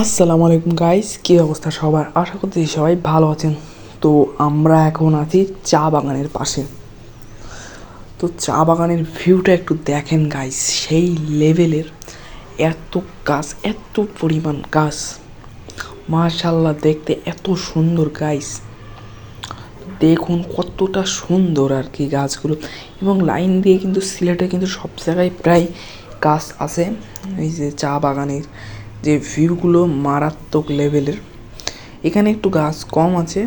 আসসালামু আলাইকুম গাইস কী অবস্থা সবার? আশা করছি সবাই ভালো আছেন। তো আমরা এখন আছি চা বাগানের পাশে। তো চা বাগানের ভিউটা একটু দেখেন গাইস সেই লেভেলের এত গাছ, এত পরিমাণ গাছ। মার্শাল্লাহ দেখতে এত সুন্দর গাইস দেখুন কতটা সুন্দর আর কি গাছগুলো। এবং লাইন দিয়ে কিন্তু সিলেটে কিন্তু সব জায়গায় প্রায় গাছ আছে। এই যে চা বাগানের যে ভিউগুলো মারাত্মক লেভেলের। এখানে একটু গাছ কম আছে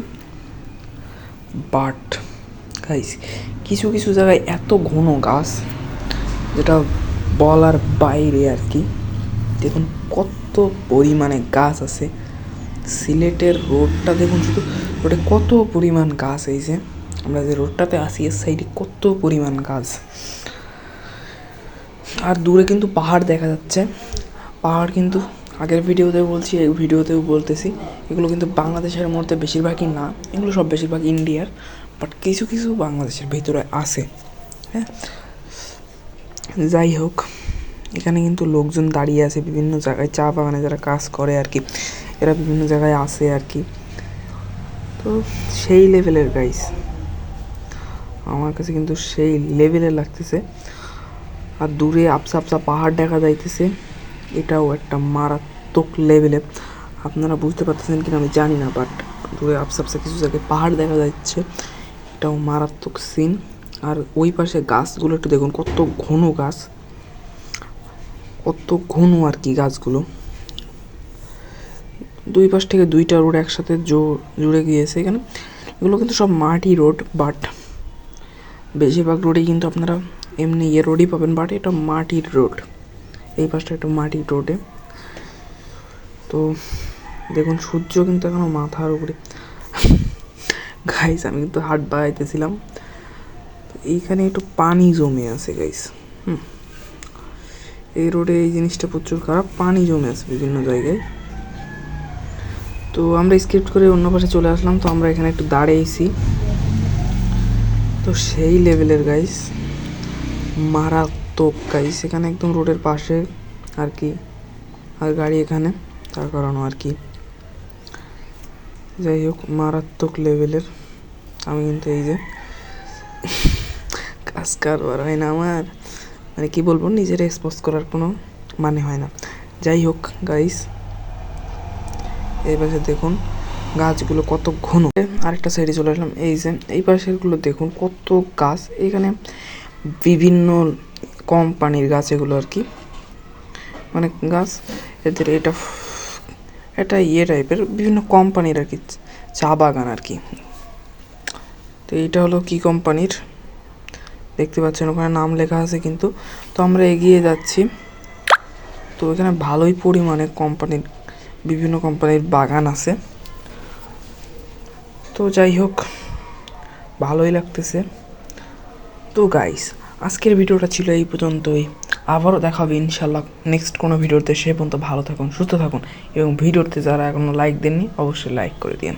বাট গাইস কিছু কিছু জায়গায় এত ঘন গাছ, যেটা বলার বাইরে আর কি। দেখুন কত পরিমাণে গাছ আছে। সিলেটের রোডটা দেখুন শুধু, রোডে কত পরিমাণ গাছ এই যে। আমরা যে রোডটাতে আসি, এর সাইডে কত পরিমাণ গাছ। আর দূরে কিন্তু পাহাড় দেখা যাচ্ছে। পাহাড় কিন্তু আগের ভিডিওতেও বলছি, এই ভিডিওতেও বলতেছি, এগুলো কিন্তু বাংলাদেশের মধ্যে বেশিরভাগই না, এগুলো সব বেশিরভাগ ইন্ডিয়ার বাট কিছু কিছু বাংলাদেশের ভিতরে আছে হ্যাঁ? যাই হোক, এখানে কিন্তু লোকজন দাঁড়িয়ে আছে, বিভিন্ন জায়গায় চা বাগানে যারা কাজ করে আর কি, এরা বিভিন্ন জায়গায় আসে আর কি। তো সেই লেভেলের গাইস আমার কাছে কিন্তু সেই লেভেলের লাগতেছে। আর দূরে আপসা আপসা পাহাড় দেখা যাইতেছে, এটাও একটা মারাত্মক লেভেলে আপনারা বুঝতে পারতেছেন কিনা আমি জানি না বাট দূরে আপসা আপসা কিছু জায়গায় পাহাড় দেখা যাচ্ছে। এটাও মারাত্মক সিন আর ওই পাশে গাছগুলো একটু দেখুন, কত ঘন গাছ। কত ঘন আর কি গাছগুলো। দুই পাশ থেকে দুইটা রোড একসাথে জুড়ে গিয়েছে এখানে। এগুলো কিন্তু সব মাটি রোড বাট বেশিরভাগ রোডেই কিন্তু আপনারা এমনি ইয়ে রোডই পাবেন বাট এটা মাটির রোড এই পাশটা একটা মাটির রোডে তো দেখুন, সূর্য কিন্তু এখনও মাথার উপরে। গাইস আমি কিন্তু হাট বাড়াইতেছিলাম। এইখানে একটু পানি জমে আছে গাইস হুম। এই রোডে এই জিনিসটা প্রচুর খারাপ, পানি জমে আছে বিভিন্ন জায়গায়। তো আমরা স্কিপ করে অন্য পাশে চলে আসলাম, তো আমরা এখানে একটু দাঁড়িয়েছি। তো সেই লেভেলের গাইস মারাত্মক গাইস এখানে একদম রোডের পাশে আর কি, আর গাড়ি এখানে। তার কারণ আর কি। যাই হোক, মারাত্মক লেভেলের আমি কিন্তু এই যে কাজ কারবার হয় না আমার। মানে কি বলব, নিজের এক্সপোজ করার কোনো মানে হয় না। যাই হোক গাইস এই পাশে দেখুন, গাছগুলো কত ঘন। আরেকটা সাইডে চলে আসলাম। এই যে, এই পাশেরগুলো দেখুন, কত গাছ। এখানে বিভিন্ন কোম্পানির গাছ এগুলো আর কি। মানে গাছ, এদের এটা এটা ইয়ে টাইপের বিভিন্ন কোম্পানির আর কি, চা বাগান আর কি। তো এইটা হলো কি কোম্পানির দেখতে পাচ্ছেন, ওখানে নাম লেখা আছে কিন্তু। তো আমরা এগিয়ে যাচ্ছি। তো এখানে ভালোই পরিমাণে কোম্পানির বিভিন্ন কোম্পানির বাগান আছে। তো যাই হোক, ভালোই লাগতেছে। তো গাইস আজকের ভিডিওটা ছিল এই পর্যন্তই। আবারও দেখা হবে ইনশাল্লাহ নেক্সট কোনো ভিডিওতে। সে পর্যন্ত ভালো থাকুন, সুস্থ থাকুন এবং ভিডিওতে যারা এখনও লাইক দেননি, অবশ্যই লাইক করে দিন